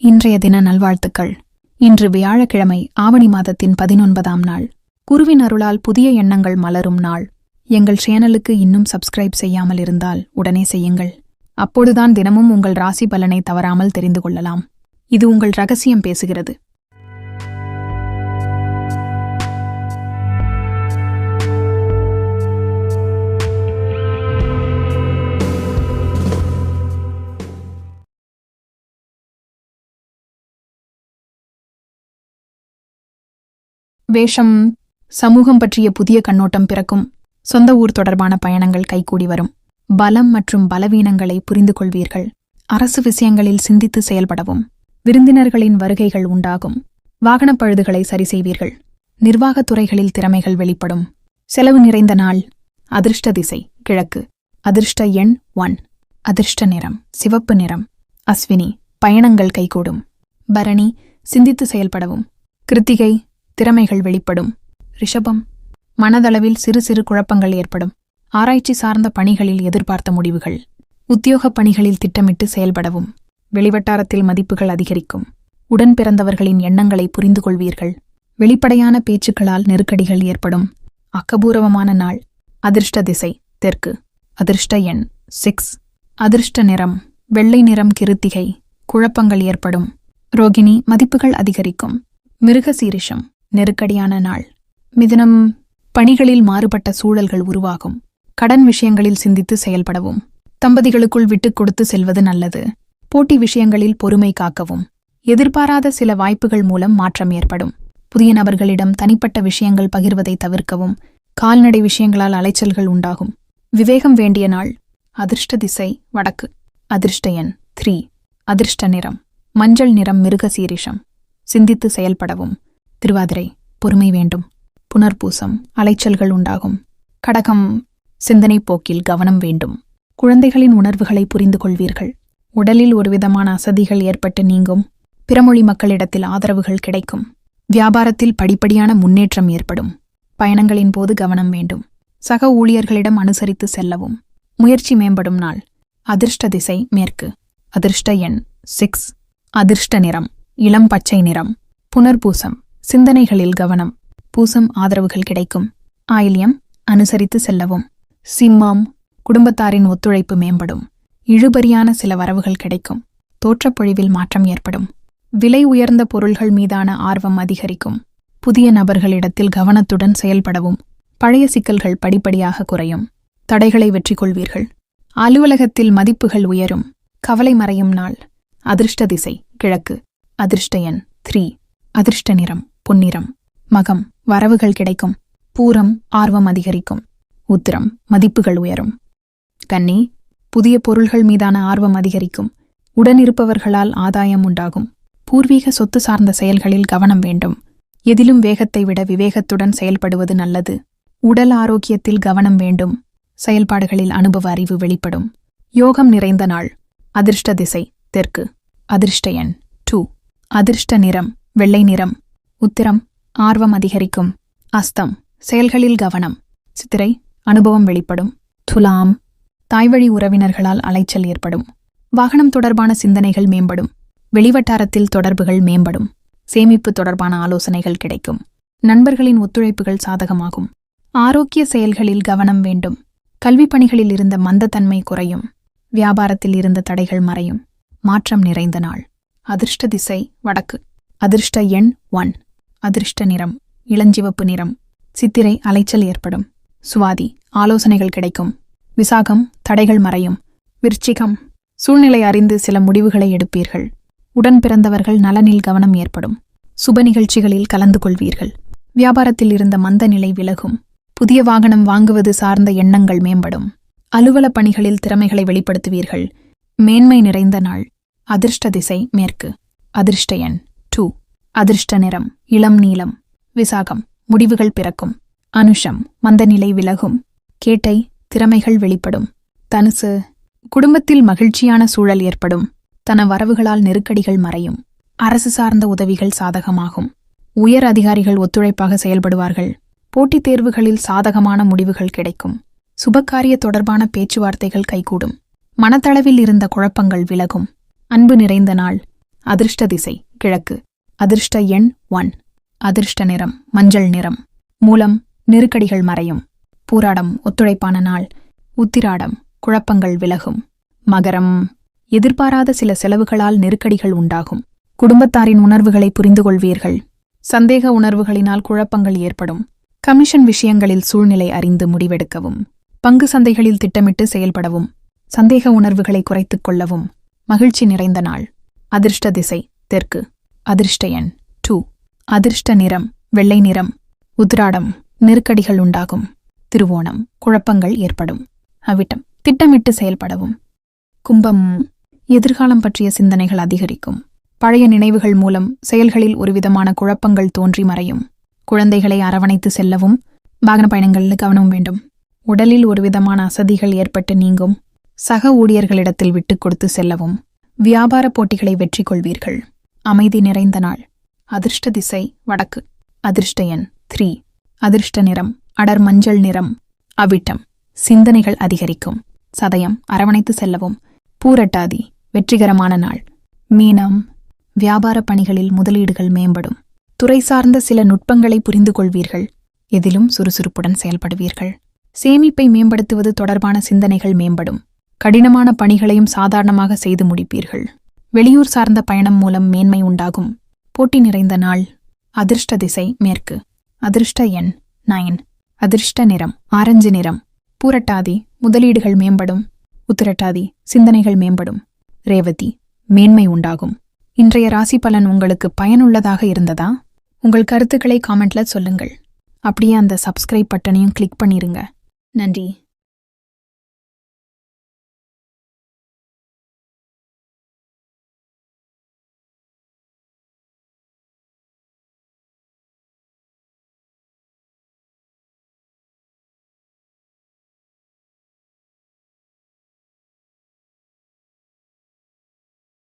இன்றைய தின நல்வாழ்த்துக்கள். இன்று வியாழக்கிழமை ஆவணி மாதத்தின் பதினொன்பதாம் நாள். குருவின் அருளால் புதிய எண்ணங்கள் மலரும் நாள். எங்கள் சேனலுக்கு இன்னும் சப்ஸ்கிரைப் செய்யாமல் இருந்தால் உடனே செய்யுங்கள். அப்போதுதான் தினமும் உங்கள் ராசி பலனை தவறாமல் தெரிந்து கொள்ளலாம். இது உங்கள் ரகசியம் பேசுகிறது. வேஷம் சமூகம் பற்றிய புதிய கண்ணோட்டம் பிறக்கும். சொந்த ஊர் தொடர்பான பயணங்கள் கைகூடி வரும். பலம் மற்றும் பலவீனங்களை புரிந்து கொள்வீர்கள். அரசு விஷயங்களில் சிந்தித்து செயல்படவும். விருந்தினர்களின் வருகைகள் உண்டாகும். வாகனப் பழுதுகளை சரி செய்வீர்கள். நிர்வாகத் துறைகளில் திறமைகள் வெளிப்படும். செலவு நிறைந்த நாள். அதிர்ஷ்ட திசை கிழக்கு. அதிர்ஷ்ட எண் ஒன். அதிர்ஷ்ட நிறம் சிவப்பு நிறம். அஸ்வினி பயணங்கள் கைகூடும். பரணி சிந்தித்து செயல்படவும். கிருத்திகை திறமைகள் வெளிப்படும். ரிஷபம் மனதளவில் சிறு சிறு குழப்பங்கள் ஏற்படும். ஆராய்ச்சி சார்ந்த பணிகளில் எதிர்பார்த்த முடிவுகள். உத்தியோகப் பணிகளில் திட்டமிட்டு செயல்படவும். வெளிவட்டாரத்தில் மதிப்புகள் அதிகரிக்கும். உடன் பிறந்தவர்களின் எண்ணங்களை புரிந்து கொள்வீர்கள். வெளிப்படையான பேச்சுக்களால் நெருக்கடிகள் ஏற்படும். அக்கபூர்வமான நாள். அதிர்ஷ்ட திசை தெற்கு. அதிர்ஷ்ட எண் சிக்ஸ் அதிர்ஷ்ட நிறம் வெள்ளை நிறம் கிருத்திகை. குழப்பங்கள் ஏற்படும். ரோகிணி மதிப்புகள் அதிகரிக்கும். மிருகசீரிஷம். நெருக்கடியான நாள். மிதுனம் பணிகளில் மாறுபட்ட சூழல்கள் உருவாகும். கடன் விஷயங்களில் சிந்தித்து செயல்படவும். தம்பதிகளுக்குள் விட்டுக் கொடுத்து செல்வது நல்லது. போட்டி விஷயங்களில் பொறுமை காக்கவும். எதிர்பாராத சில வாய்ப்புகள் மூலம் மாற்றம் ஏற்படும். புதிய நபர்களிடம் தனிப்பட்ட விஷயங்கள் பகிர்வதை தவிர்க்கவும். கால்நடை விஷயங்களால் அலைச்சல்கள் உண்டாகும். விவேகம் வேண்டிய நாள். அதிர்ஷ்ட திசை வடக்கு. அதிர்ஷ்ட எண் த்ரீ. அதிர்ஷ்ட நிறம். மஞ்சள் நிறம் மிருகசீரிஷம். சிந்தித்து செயல்படவும். திருவாதிரை பொறுமை வேண்டும். புனர்பூசம் அலைச்சல்கள் உண்டாகும். கடகம் சிந்தனை போக்கில் கவனம் வேண்டும். குழந்தைகளின் உணர்வுகளை புரிந்து கொள்வீர்கள். உடலில் ஒருவிதமான அசதிகள் ஏற்பட்டு நீங்கும். பிறமொழி மக்களிடத்தில் ஆதரவுகள் கிடைக்கும். வியாபாரத்தில் படிப்படியான முன்னேற்றம் ஏற்படும். பயணங்களின் போது கவனம் வேண்டும். சக ஊழியர்களிடம் அனுசரித்து செல்லவும். முயற்சி மேம்படும் நாள். அதிர்ஷ்ட திசை மேற்கு. அதிர்ஷ்ட எண் சிக்ஸ் அதிர்ஷ்ட நிறம் இளம் பச்சை நிறம். புனர்பூசம். சிந்தனைகளில் கவனம் பூசம் ஆதரவுகள் கிடைக்கும். ஆயில்யம் அனுசரித்து செல்லவும். சிம்மம் குடும்பத்தாரின் ஒத்துழைப்பு மேம்படும். இழுபறியான சில வரவுகள் கிடைக்கும். தோற்றப்பொழிவில் மாற்றம் ஏற்படும். விலை உயர்ந்த பொருள்கள் மீதான ஆர்வம் அதிகரிக்கும். புதிய நபர்களிடத்தில் கவனத்துடன் செயல்படவும். பழைய சிக்கல்கள் படிப்படியாக குறையும். தடைகளை வெற்றி கொள்வீர்கள் அலுவலகத்தில் மதிப்புகள் உயரும். கவலை மறையும் நாள். அதிர்ஷ்ட திசை கிழக்கு. அதிர்ஷ்ட எண் த்ரீ. அதிர்ஷ்ட நிறம். பொன்னிறம். மகம் வரவுகள் கிடைக்கும். பூரம் ஆர்வம் அதிகரிக்கும். உத்திரம் மதிப்புகள் உயரும். கன்னி புதிய பொருள்கள் மீதான ஆர்வம் அதிகரிக்கும். உடனிருப்பவர்களால் ஆதாயம் உண்டாகும். பூர்வீக சொத்து சார்ந்த செயல்களில் கவனம் வேண்டும். எதிலும் வேகத்தை விட விவேகத்துடன் செயல்படுவது நல்லது. உடல் ஆரோக்கியத்தில் கவனம் வேண்டும். செயல்பாடுகளில் அனுபவ அறிவு வெளிப்படும். யோகம் நிறைந்த நாள். அதிர்ஷ்ட திசை தெற்கு. அதிர்ஷ்ட எண் டூ அதிர்ஷ்ட நிறம் வெள்ளை நிறம். உத்திரம் ஆர்வம் அதிகரிக்கும். அஸ்தம் செயல்களில் கவனம். சித்திரை அனுபவம் வெளிப்படும். துலாம் தாய்வழி உறவினர்களால் அலைச்சல் ஏற்படும். வாகனம் தொடர்பான சிந்தனைகள் மேம்படும். வெளிவட்டாரத்தில் தொடர்புகள் மேம்படும். சேமிப்பு தொடர்பான ஆலோசனைகள் கிடைக்கும். நண்பர்களின் ஒத்துழைப்புகள் சாதகமாகும். ஆரோக்கிய செயல்களில் கவனம் வேண்டும். கல்விப் பணிகளில் இருந்த மந்தத்தன்மை குறையும். வியாபாரத்தில் இருந்த தடைகள் மறையும். மாற்றம் நிறைந்த நாள். அதிர்ஷ்ட திசை வடக்கு. அதிர்ஷ்ட எண் ஒன். அதிர்ஷ்ட நிறம் இளஞ்சிவப்பு நிறம் சித்திரை அலைச்சல் ஏற்படும். சுவாதி ஆலோசனைகள் கிடைக்கும். விசாகம் தடைகள் மறையும். விருச்சிகம் சூழ்நிலை அறிந்து சில முடிவுகளை எடுப்பீர்கள். உடன் பிறந்தவர்கள் நலனில் கவனம் ஏற்படும். சுப நிகழ்ச்சிகளில் கலந்து கொள்வீர்கள். வியாபாரத்தில் இருந்த மந்த நிலை விலகும். புதிய வாகனம் வாங்குவது சார்ந்த எண்ணங்கள் மேம்படும். அலுவல பணிகளில் திறமைகளை வெளிப்படுத்துவீர்கள். மேன்மை நிறைந்த நாள். அதிர்ஷ்ட திசை மேற்கு. அதிர்ஷ்ட எண். அதிர்ஷ்ட நிறம் இளம் நீளம் விசாகம் முடிவுகள் பிறக்கும். அனுஷம் மந்தநிலை விலகும். கேட்டை திறமைகள் வெளிப்படும். தனுசு குடும்பத்தில் மகிழ்ச்சியான சூழல் ஏற்படும். தன வரவுகளால் நெருக்கடிகள் மறையும். அரசு சார்ந்த உதவிகள் சாதகமாகும். உயர் அதிகாரிகள் ஒத்துழைப்பாக செயல்படுவார்கள். போட்டித் தேர்வுகளில் சாதகமான முடிவுகள் கிடைக்கும். சுபகாரிய தொடர்பான பேச்சுவார்த்தைகள் கைகூடும். மனத்தளவில் இருந்த குழப்பங்கள் விலகும். அன்பு நிறைந்த நாள். அதிர்ஷ்ட திசை கிழக்கு. அதிர்ஷ்ட எண் ஒன். அதிர்ஷ்ட நிறம் மஞ்சள் நிறம். மூலம் நெருக்கடிகள் மறையும். பூராடம் ஒத்துழைப்பான நாள். உத்திராடம் குழப்பங்கள் விலகும். மகரம் எதிர்பாராத சில செலவுகளால் நெருக்கடிகள் உண்டாகும். குடும்பத்தாரின் உணர்வுகளை புரிந்து கொள்வீர்கள் சந்தேக உணர்வுகளினால் குழப்பங்கள் ஏற்படும். கமிஷன் விஷயங்களில் சூழ்நிலை அறிந்து முடிவெடுக்கவும். பங்கு சந்தைகளில் திட்டமிட்டு செயல்படவும். சந்தேக உணர்வுகளை குறைத்துக் கொள்ளவும். மகிழ்ச்சி நிறைந்த நாள். அதிர்ஷ்ட திசை தெற்கு. அதிர்ஷ்ட எண் டூ அதிர்ஷ்ட நிறம் வெள்ளை நிறம் உத்ராடம் நெருக்கடிகள் உண்டாகும். திருவோணம் குழப்பங்கள் ஏற்படும். அவிட்டம் திட்டமிட்டு செயல்படவும். கும்பம் எதிர்காலம் பற்றிய சிந்தனைகள் அதிகரிக்கும். பழைய நினைவுகள் மூலம் செயல்களில் ஒருவிதமான குழப்பங்கள் தோன்றி மறையும். குழந்தைகளை அரவணைத்து செல்லவும் வாகன பயணங்களில் கவனம் வேண்டும். உடலில் ஒருவிதமான அசதிகள் ஏற்பட்டு நீங்கும். சக ஊழியர்களிடத்தில் விட்டுக் கொடுத்து செல்லவும். வியாபார போட்டிகளை வெற்றி கொள்வீர்கள் அமைதி நிறைந்த நாள். அதிர்ஷ்ட திசை வடக்கு. அதிர்ஷ்ட எண் த்ரீ. அதிர்ஷ்ட நிறம் அடர் மஞ்சள் நிறம். அவிட்டம் சிந்தனைகள் அதிகரிக்கும். சதயம் அரவணைத்து செல்லவும். பூரட்டாதி வெற்றிகரமான நாள். மீனம் வியாபார பணிகளில் முதலீடுகள் மேம்படும். துறை சார்ந்த சில நுட்பங்களை புரிந்து கொள்வீர்கள். எதிலும் சுறுசுறுப்புடன் செயல்படுவீர்கள். சேமிப்பை மேம்படுத்துவது தொடர்பான சிந்தனைகள் மேம்படும். கடினமான பணிகளையும் சாதாரணமாக செய்து முடிப்பீர்கள். வெளியூர் சார்ந்த பயணம் மூலம் மேன்மை உண்டாகும். போட்டி நிறைந்த நாள். அதிர்ஷ்ட திசை மேற்கு. அதிர்ஷ்ட எண் நயன் அதிர்ஷ்ட நிறம் ஆரஞ்சு நிறம். பூரட்டாதி முதலீடுகள் மேம்படும். உத்திரட்டாதி சிந்தனைகள் மேம்படும். ரேவதி மேன்மை உண்டாகும். இன்றைய ராசி பலன் உங்களுக்கு பயனுள்ளதாக இருந்ததா? உங்கள் கருத்துக்களை காமெண்ட்ல சொல்லுங்கள். அப்படியே அந்த சப்ஸ்கிரைப் பட்டனையும் கிளிக் பண்ணிருங்க. நன்றி.